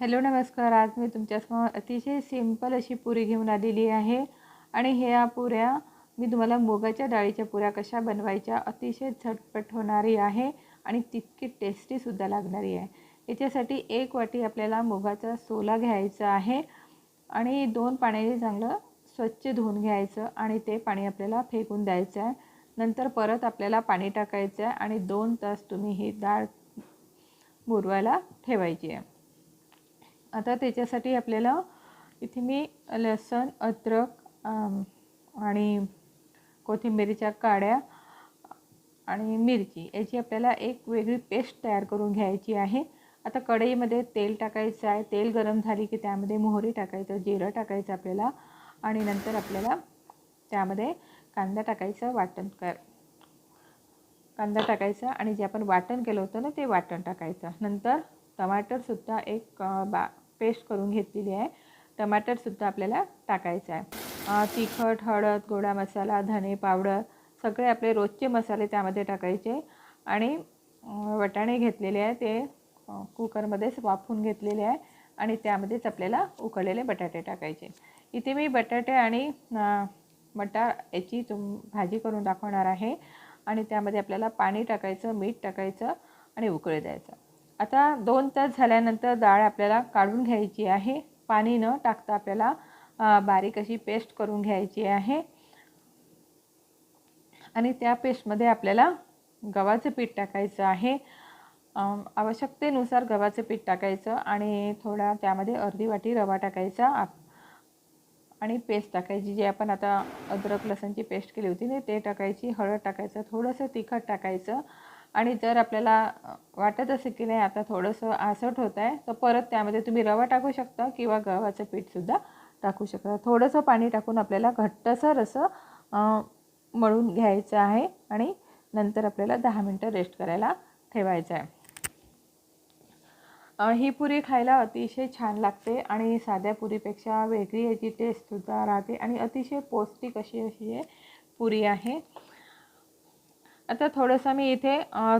Hello नमस्कार. आज मी तुमच्यासमोर अतिशय सिंपल अशी पुरी घेऊन आलेली आहे. आणि ह्या पुऱ्या मी तुम्हाला मुगाच्या डाळीच्या पुऱ्या कशा बनवायच्या अतिशय झटपट होणारी आहे आणि तितकी टेस्टीसुद्धा लागणारी आहे. याच्यासाठी एक वाटी आपल्याला मुगाचा सोला घ्यायचा आहे आणि दोन पाण्याने चांगलं स्वच्छ धुवून घ्यायचं आणि ते पाणी आपल्याला फेकून द्यायचं आहे. नंतर परत आपल्याला पाणी टाकायचं आहे आणि दोन तास तुम्ही ही डाळ मुरवायला ठेवायची आहे. आता त्याच्यासाठी आपल्याला इथे मी लसण अद्रक आणि कोथिंबिरीच्या काड्या आणि मिरची याची आपल्याला एक वेगळी पेस्ट तयार करून घ्यायची आहे. आता कढईमध्ये तेल टाकायचं आहे. तेल गरम झाली की त्यामध्ये मोहरी टाकायचं जिरं टाकायचं आपल्याला आणि नंतर आपल्याला त्यामध्ये कांदा टाकायचं वाटण कर कांदा टाकायचा आणि जे आपण वाटण केलं होतं ना ते वाटण टाकायचं. नंतर टमाटरसुद्धा एक बा पेस्ट करून घेतलेली आहे. टमाटरसुद्धा आपल्याला टाकायचं आहे. तिखट हळद गोडा मसाला धने पावडर सगळे आपले रोजचे मसाले त्यामध्ये टाकायचे आणि वटाणे घेतलेले आहे ते कुकरमध्येच वाफून घेतलेले आहे आणि त्यामध्येच आपल्याला उकळलेले बटाटे टाकायचे. इथे मी बटाटे आणि मटार याची तुम भाजी करून दाखवणार आहे आणि त्यामध्ये आपल्याला पाणी टाकायचं मीठ टाकायचं आणि उकळी द्यायचं. आता दोन तास झाल्यानंतर डाळ आपल्याला काढून घ्यायची आहे. पाणी न टाकता आपल्याला बारीक अशी पेस्ट करून घ्यायची आहे. आणि त्या पेस्टमध्ये आपल्याला गव्हाचं पीठ टाकायचं आहे. आवश्यकतेनुसार गव्हाचं पीठ टाकायचं आणि थोडा त्यामध्ये अर्धी वाटी रवा टाकायचा. आणि पेस्ट टाकायची. जे आपण आता अद्रक लसणची पेस्ट केली होती ना ते टाकायची. हळद टाकायचं. थोडंसं तिखट टाकायचं. आणि जर आपल्याला वाटत असेल की नाही आता थोडंसं आसट होत आहे तर परत त्यामध्ये तुम्ही रवा टाकू शकता किंवा गव्हाचं पीठसुद्धा टाकू शकता. थोडंसं पाणी टाकून आपल्याला घट्टसर असं मळून घ्यायचं आहे आणि नंतर आपल्याला दहा मिनटं रेस्ट करायला ठेवायचं आहे. ही पुरी खायला अतिशय छान लागते आणि साध्या पुरीपेक्षा वेगळी याची टेस्टसुद्धा राहते आणि अतिशय पौष्टिक अशी अशी आहे पुरी आहे. आता थोडंसं मी इथे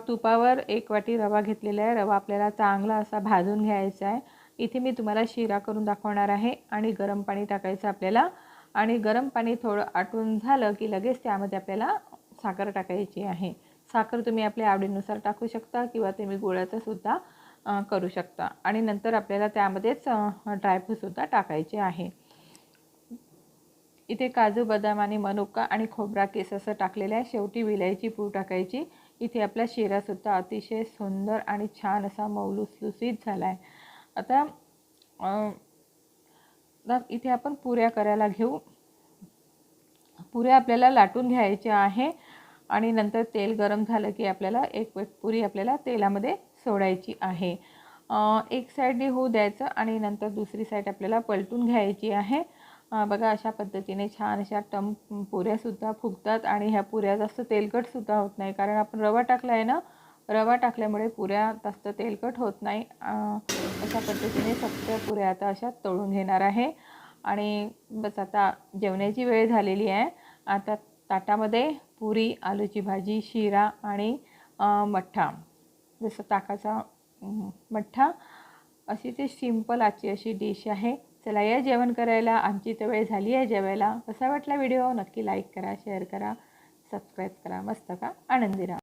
तुपावर एक वाटी रवा घेतलेला आहे. रवा आपल्याला चांगला असा भाजून घ्यायचा आहे. इथे मी तुम्हाला शिरा करून दाखवणार आहे आणि गरम पाणी टाकायचं आपल्याला. आणि गरम पाणी थोडं आटून झालं की लगेच त्यामध्ये आपल्याला साखर टाकायची आहे. साखर तुम्ही आपल्या आवडीनुसार टाकू शकता किंवा तुम्ही गुळाचंसुद्धा करू शकता. आणि नंतर आपल्याला त्यामध्येच ड्रायफ्रूटसुद्धा टाकायचे आहे. इथे काजू बदाम आणि मनुका आणि खोबरा केस असं टाकलेलं आहे शेवटी विलायची पूड टाकायची. इथे आपला शिरासुद्धा अतिशय सुंदर आणि छान असा मौलुसलुसीत झाला आहे आता इथे आपण पुऱ्या करायला घेऊ. पुऱ्या आपल्याला लाटून घ्यायच्या आहे आणि नंतर तेल गरम झालं की आपल्याला एक पुरी आपल्याला तेलामध्ये सोडायची आहे. एक साईडने होऊ द्यायचं आणि नंतर दुसरी साईड आपल्याला पलटून घ्यायची आहे. बघा अशा पद्धतीने छान अशा टम पुऱ्यासुद्धा फुगतात आणि ह्या पुऱ्या जास्त तेलकटसुद्धा होत नाही. कारण आपण रवा टाकला आहे ना रवा टाकल्यामुळे पुऱ्या जास्त तेलकट होत नाही. अशा पद्धतीने फक्त पुऱ्या आता अशा तळून घेणार आहे. आणि बस आता जेवण्याची वेळ झालेली आहे. आता ताटामध्ये पुरी आलूची भाजी शिरा आणि मठ्ठा. जसं ताकाचा मठ्ठा. अशी ती सिंपल आजची अशी डिश आहे. चला या जेवण करायला. आमची तर वेळ झाली आहे जेवायला. कसा वाटला व्हिडिओ? नक्की लाईक करा शेअर करा सबस्क्राईब करा. मस्त का? आनंदी राहा.